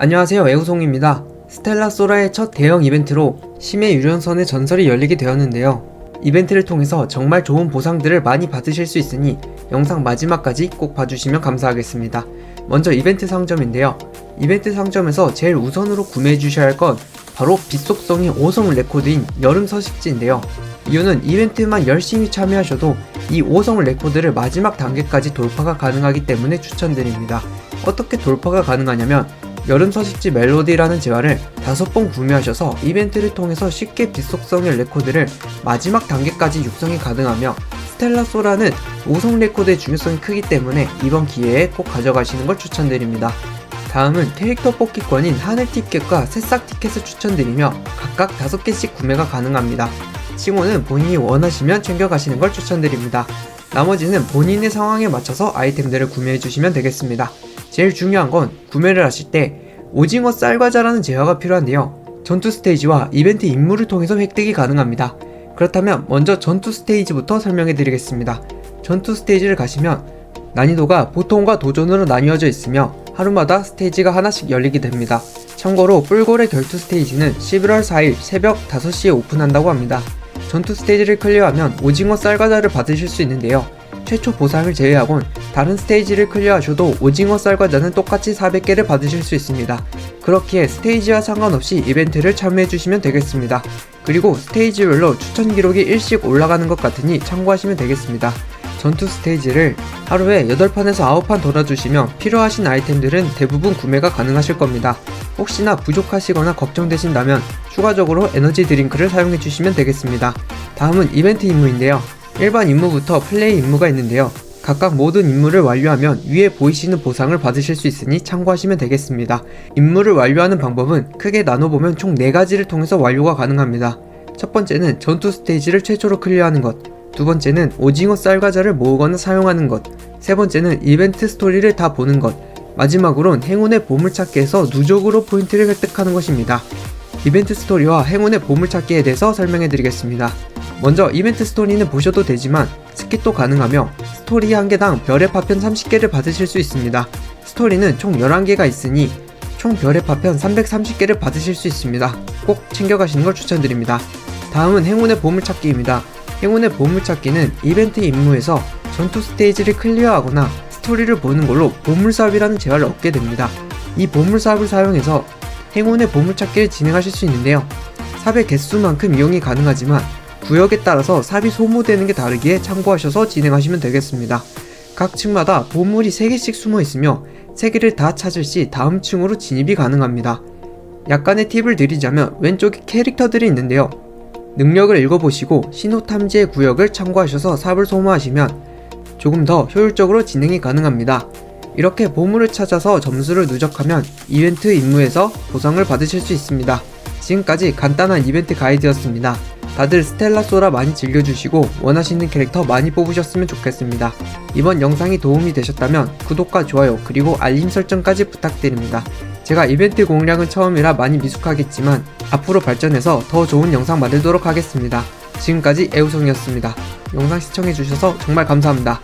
안녕하세요 애우송입니다. 스텔라 소라의 첫 대형 이벤트로 심해 유령선의 전설이 열리게 되었는데요. 이벤트를 통해서 정말 좋은 보상들을 많이 받으실 수 있으니 영상 마지막까지 꼭 봐주시면 감사하겠습니다. 먼저 이벤트 상점인데요. 이벤트 상점에서 제일 우선으로 구매해 주셔야 할 건 바로 빛속성이 5성 레코드인 여름 서식지인데요. 이유는 이벤트만 열심히 참여하셔도 이 5성 레코드를 마지막 단계까지 돌파가 가능하기 때문에 추천드립니다. 어떻게 돌파가 가능하냐면 여름 서식지 멜로디라는 재화를 다섯 번 구매하셔서 이벤트를 통해서 쉽게 빛속성의 레코드를 마지막 단계까지 육성이 가능하며 스텔라 소라는 5성 레코드의 중요성이 크기 때문에 이번 기회에 꼭 가져가시는 걸 추천드립니다. 다음은 캐릭터 뽑기권인 하늘 티켓과 새싹 티켓을 추천드리며 각각 5개씩 구매가 가능합니다. 칭호는 본인이 원하시면 챙겨가시는 걸 추천드립니다. 나머지는 본인의 상황에 맞춰서 아이템들을 구매해 주시면 되겠습니다. 제일 중요한 건 구매를 하실 때 오징어 쌀과자라는 재화가 필요한데요. 전투 스테이지와 이벤트 임무를 통해서 획득이 가능합니다. 그렇다면 먼저 전투 스테이지부터 설명해 드리겠습니다. 전투 스테이지를 가시면 난이도가 보통과 도전으로 나뉘어져 있으며 하루마다 스테이지가 하나씩 열리게 됩니다. 참고로 뿔골의 결투 스테이지는 11월 4일 새벽 5시에 오픈한다고 합니다. 전투 스테이지를 클리어하면 오징어 쌀과자를 받으실 수 있는데요. 최초 보상을 제외하곤 다른 스테이지를 클리어하셔도 오징어 쌀과자는 똑같이 400개를 받으실 수 있습니다. 그렇기에 스테이지와 상관없이 이벤트를 참여해주시면 되겠습니다. 그리고 스테이지별로 추천 기록이 일씩 올라가는 것 같으니 참고하시면 되겠습니다. 전투 스테이지를 하루에 8판에서 9판 돌아주시면 필요하신 아이템들은 대부분 구매가 가능하실 겁니다. 혹시나 부족하시거나 걱정되신다면 추가적으로 에너지 드링크를 사용해 주시면 되겠습니다. 다음은 이벤트 임무인데요. 일반 임무부터 플레이 임무가 있는데요. 각각 모든 임무를 완료하면 위에 보이시는 보상을 받으실 수 있으니 참고하시면 되겠습니다. 임무를 완료하는 방법은 크게 나눠보면 총 4가지를 통해서 완료가 가능합니다. 첫 번째는 전투 스테이지를 최초로 클리어하는 것, 두 번째는 오징어 쌀과자를 모으거나 사용하는 것, 세 번째는 이벤트 스토리를 다 보는 것, 마지막으론 행운의 보물찾기에서 누적으로 포인트를 획득하는 것입니다. 이벤트 스토리와 행운의 보물찾기에 대해서 설명해 드리겠습니다. 먼저 이벤트 스토리는 보셔도 되지만 스킵도 가능하며 스토리 한 개당 별의 파편 30개를 받으실 수 있습니다. 스토리는 총 11개가 있으니 총 별의 파편 330개를 받으실 수 있습니다. 꼭 챙겨가시는 걸 추천드립니다. 다음은 행운의 보물찾기입니다. 행운의 보물찾기는 이벤트 임무에서 전투 스테이지를 클리어하거나 스토리를 보는 걸로 보물삽이라는 재화를 얻게 됩니다. 이 보물삽을 사용해서 행운의 보물찾기를 진행하실 수 있는데요. 삽의 개수만큼 이용이 가능하지만 구역에 따라서 삽이 소모되는 게 다르기에 참고하셔서 진행하시면 되겠습니다. 각 층마다 보물이 3개씩 숨어 있으며 3개를 다 찾을 시 다음 층으로 진입이 가능합니다. 약간의 팁을 드리자면 왼쪽에 캐릭터들이 있는데요. 능력을 읽어보시고 신호 탐지의 구역을 참고하셔서 삽을 소모하시면 조금 더 효율적으로 진행이 가능합니다. 이렇게 보물을 찾아서 점수를 누적하면 이벤트 임무에서 보상을 받으실 수 있습니다. 지금까지 간단한 이벤트 가이드였습니다. 다들 스텔라 소라 많이 즐겨주시고 원하시는 캐릭터 많이 뽑으셨으면 좋겠습니다. 이번 영상이 도움이 되셨다면 구독과 좋아요 그리고 알림 설정까지 부탁드립니다. 제가 이벤트 공략은 처음이라 많이 미숙하겠지만 앞으로 발전해서 더 좋은 영상 만들도록 하겠습니다. 지금까지 애우성이었습니다. 영상 시청해주셔서 정말 감사합니다.